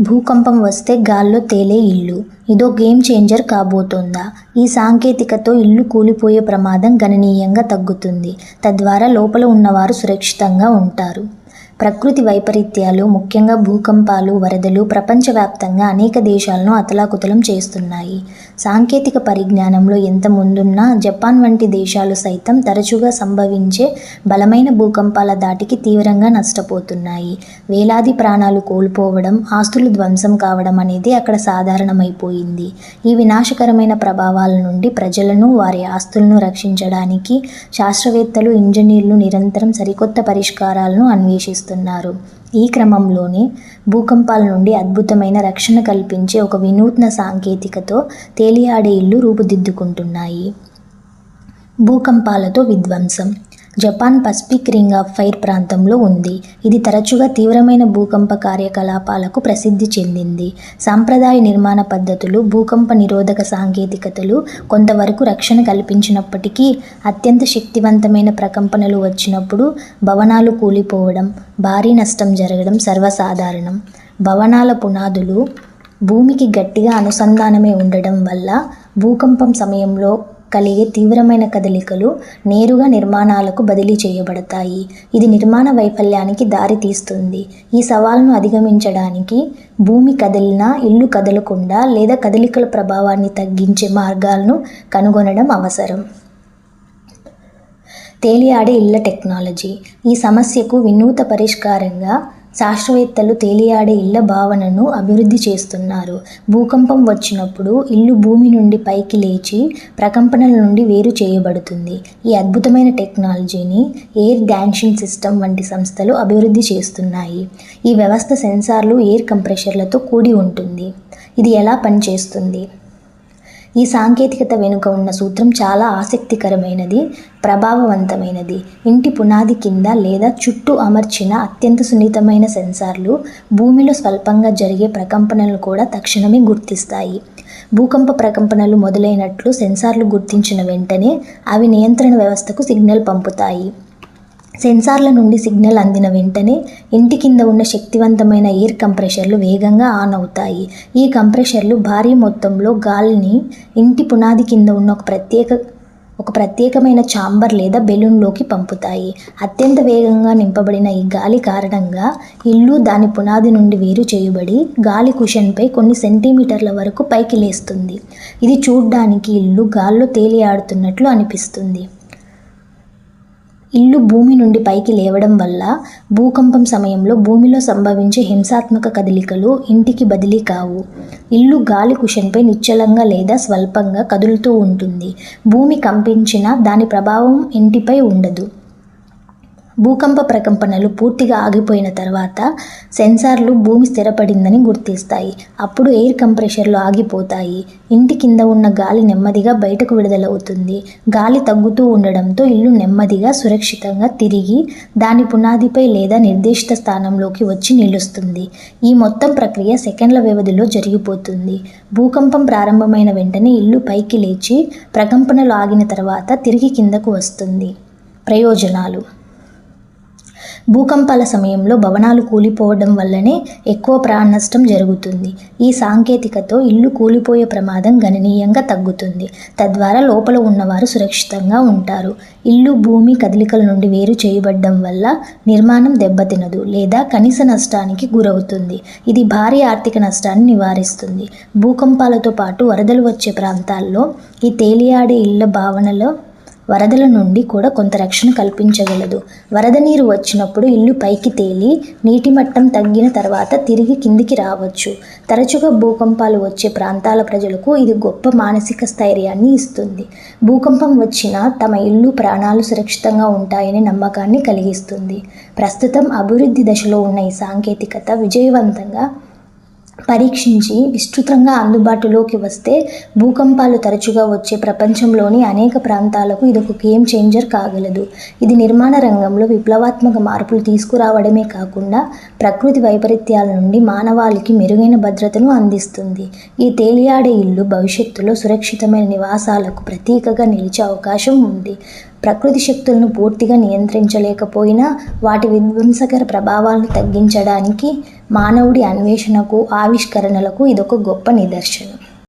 భూకంపం వస్తే గాల్లో తేలే ఇల్లు. ఇదో గేమ్ చేంజర్ కాబోతోందా? ఈ సాంకేతికతో ఇల్లు కూలిపోయే ప్రమాదం గణనీయంగా తగ్గుతుంది. తద్వారా లోపల ఉన్నవారు సురక్షితంగా ఉంటారు. ప్రకృతి వైపరీత్యాలు ముఖ్యంగా భూకంపాలు వరదలు ప్రపంచవ్యాప్తంగా అనేక దేశాలను అతలాకుతలం చేస్తున్నాయి. సాంకేతిక పరిజ్ఞానంలో ఎంత ముందున్నా జపాన్ వంటి దేశాలు సైతం తరచుగా సంభవించే బలమైన భూకంపాల దాటికి తీవ్రంగా నష్టపోతున్నాయి. వేలాది ప్రాణాలు కోల్పోవడం ఆస్తులు ధ్వంసం కావడం అనేది అక్కడ సాధారణమైపోయింది. ఈ వినాశకరమైన ప్రభావాల నుండి ప్రజలను వారి ఆస్తులను రక్షించడానికి శాస్త్రవేత్తలు ఇంజనీర్లు నిరంతరం సరికొత్త పరిష్కారాలను అన్వేషిస్తున్నారు ఈ క్రమంలోనే భూకంపాల నుండి అద్భుతమైన రక్షణ కల్పించే ఒక వినూత్న సాంకేతికతో తేలియాడే ఇల్లు రూపుదిద్దుకుంటున్నాయి. భూకంపాలతో విధ్వంసం. Japan Pacific ring of fire ప్రాంతంలో ఉంది. ఇది తరచుగా తీవ్రమైన భూకంప కార్యకలాపాలకు ప్రసిద్ధి చెందింది. సాంప్రదాయ నిర్మాణ పద్ధతులు భూకంప నిరోధక సాంకేతికతలు కొంతవరకు రక్షణ కల్పించినప్పటికీ అత్యంత శక్తివంతమైన ప్రకంపనలు వచ్చినప్పుడు భవనాలు కూలిపోవడం భారీ నష్టం జరగడం సర్వసాధారణం. భవనాల పునాదులు భూమికి గట్టిగా అనుసంధానమై ఉండడం వల్ల భూకంపం సమయంలో కలిగే తీవ్రమైన కదలికలు నేరుగా నిర్మాణాలకు బదిలీ చేయబడతాయి. ఇది నిర్మాణ వైఫల్యానికి దారితీస్తుంది ఈ సవాలును అధిగమించడానికి భూమి కదిలినా ఇల్లు కదలకుండా లేదా కదలికల ప్రభావాన్ని తగ్గించే మార్గాలను కనుగొనడం అవసరం. తేలియాడే ఇళ్ళ టెక్నాలజీ. ఈ సమస్యకు వినూత పరిష్కారంగా శాస్త్రవేత్తలు తేలియాడే ఇళ్ళ భావనను అభివృద్ధి చేస్తున్నారు. భూకంపం వచ్చినప్పుడు ఇల్లు భూమి నుండి పైకి లేచి ప్రకంపనల నుండి వేరు చేయబడుతుంది. ఈ అద్భుతమైన టెక్నాలజీని ఎయిర్ డాన్షింగ్ సిస్టమ్ వంటి సంస్థలు అభివృద్ధి చేస్తున్నాయి. ఈ వ్యవస్థ సెన్సార్లు ఎయిర్ కంప్రెషర్లతో కూడి ఉంటుంది. ఇది ఎలా పనిచేస్తుంది? ఈ సాంకేతికత వెనుక ఉన్న సూత్రం చాలా ఆసక్తికరమైనది ప్రభావవంతమైనది. ఇంటి పునాది కింద లేదా చుట్టూ అమర్చిన అత్యంత సున్నితమైన సెన్సార్లు భూమిలో స్వల్పంగా జరిగే ప్రకంపనలు కూడా తక్షణమే గుర్తిస్తాయి. భూకంప ప్రకంపనలు మొదలైనట్లు సెన్సార్లు గుర్తించిన వెంటనే అవి నియంత్రణ వ్యవస్థకు సిగ్నల్ పంపుతాయి. సెన్సార్ల నుండి సిగ్నల్ అందిన వెంటనే ఇంటి కింద ఉన్న శక్తివంతమైన ఎయిర్ కంప్రెషర్లు వేగంగా ఆన్ అవుతాయి. ఈ కంప్రెషర్లు భారీ మొత్తంలో గాలిని ఇంటి పునాది కింద ఉన్న ఒక ప్రత్యేక ఒక ప్రత్యేకమైన ఛాంబర్ లేదా బెలూన్లోకి పంపుతాయి. అత్యంత వేగంగా నింపబడిన ఈ గాలి కారణంగా ఇల్లు దాని పునాది నుండి వేరు చేయబడి గాలి కుషన్పై కొన్ని సెంటీమీటర్ల వరకు పైకి లేస్తుంది. ఇది చూడ్డానికి ఇల్లు గాల్లో తేలియాడుతున్నట్లు అనిపిస్తుంది. ఇల్లు భూమి నుండి పైకి లేవడం వల్ల భూకంపం సమయంలో భూమిలో సంభవించే హింసాత్మక కదలికలు ఇంటికి బదిలీ కావు. ఇల్లు గాలి కుషన్పై నిశ్చలంగా లేదా స్వల్పంగా కదులుతూ ఉంటుంది. భూమి కంపించినా దాని ప్రభావం ఇంటిపై ఉండదు. భూకంప ప్రకంపనలు పూర్తిగా ఆగిపోయిన తర్వాత సెన్సార్లు భూమి స్థిరపడిందని గుర్తిస్తాయి. అప్పుడు ఎయిర్ కంప్రెషర్లు ఆగిపోతాయి. ఇంటి కింద ఉన్న గాలి నెమ్మదిగా బయటకు విడుదలవుతుంది. గాలి తగ్గుతూ ఉండడంతో ఇల్లు నెమ్మదిగా సురక్షితంగా తిరిగి దాని పునాదిపై లేదా నిర్దేశిత స్థానంలోకి వచ్చి నిలుస్తుంది. ఈ మొత్తం ప్రక్రియ సెకండ్ల వ్యవధిలో జరిగిపోతుంది. భూకంపం ప్రారంభమైన వెంటనే ఇల్లు పైకి లేచి ప్రకంపనలు ఆగిన తర్వాత తిరిగి కిందకు వస్తుంది. ప్రయోజనాలు. భూకంపాల సమయంలో భవనాలు కూలిపోవడం వల్లనే ఎక్కువ ప్రాణ నష్టం జరుగుతుంది. ఈ సాంకేతికతో ఇల్లు కూలిపోయే ప్రమాదం గణనీయంగా తగ్గుతుంది. తద్వారా లోపల ఉన్నవారు సురక్షితంగా ఉంటారు. ఇల్లు భూమి కదలికల నుండి వేరు చేయబడడం వల్ల నిర్మాణం దెబ్బతినదు లేదా కనీస నష్టానికి గురవుతుంది. ఇది భారీ ఆర్థిక నష్టాన్ని నివారిస్తుంది. భూకంపాలతో పాటు వరదలు వచ్చే ప్రాంతాల్లో ఈ తేలియాడే ఇళ్ళ భావనలో వరదల నుండి కూడా కొంత రక్షణ కల్పించగలదు. వరద నీరు వచ్చినప్పుడు ఇల్లు పైకి తేలి నీటి మట్టం తగ్గిన తర్వాత తిరిగి కిందికి రావచ్చు. తరచుగా భూకంపాలు వచ్చే ప్రాంతాల ప్రజలకు ఇది గొప్ప మానసిక స్థైర్యాన్ని ఇస్తుంది. భూకంపం వచ్చినా తమ ఇల్లు ప్రాణాలు సురక్షితంగా ఉంటాయనే నమ్మకాన్ని కలిగిస్తుంది. ప్రస్తుతం అభివృద్ధి దశలో ఉన్న ఈ సాంకేతికత విజయవంతంగా పరీక్షించి విస్తృతంగా అందుబాటులోకి వస్తే భూకంపాలు తరచుగా వచ్చే ప్రపంచంలోని అనేక ప్రాంతాలకు ఇది ఒక గేమ్ చేంజర్ కాగలదు. ఇది నిర్మాణ రంగంలో విప్లవాత్మక మార్పులు తీసుకురావడమే కాకుండా ప్రకృతి వైపరీత్యాల నుండి మానవాళికి మెరుగైన భద్రతను అందిస్తుంది. ఈ తేలియాడే ఇల్లు భవిష్యత్తులో సురక్షితమైన నివాసాలకు ప్రతీకగా నిలిచే అవకాశం ఉంది. ప్రకృతి శక్తులను పూర్తిగా నియంత్రించలేకపోయినా వాటి విధ్వంసకర ప్రభావాలను తగ్గించడానికి మానవుడి అన్వేషణకు ఆవిష్కరణలకు ఇదొక గొప్ప నిదర్శనం.